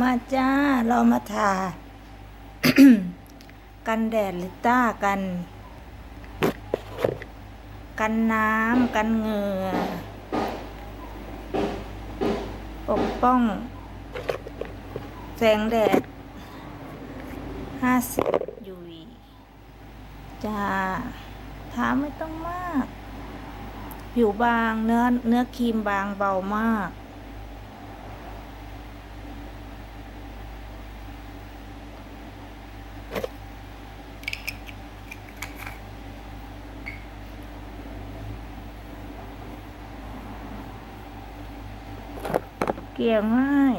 มาจ้า เรามาทา กันแดดลิต้ากัน กันน้ำกันเหงื่อ ปกป้อง แสงแดดห้าสิบยูวีจ้าทาไม่ต้องมาก ผิวบางเนื้อเนื้อครีมบางเบามาก เกี่ยง่าย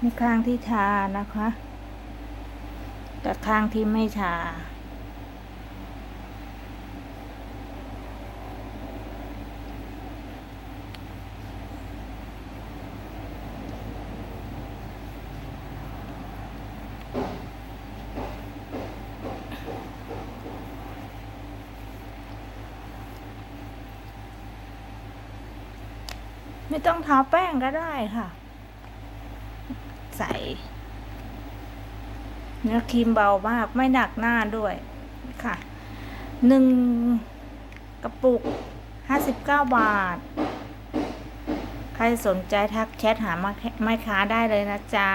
ในข้างที่ชานะคะ กับข้างที่ไม่ชา ไม่ต้องทาแป้งก็ได้ค่ะ ใส่ เนื้อครีมเบามาก ไม่หนักหน้าด้วยค่ะหนึ่งกระปุกห้าสิบเก้าบาท ใครสนใจทักแชทหามาไม่ค้าได้เลยนะจ๊ะ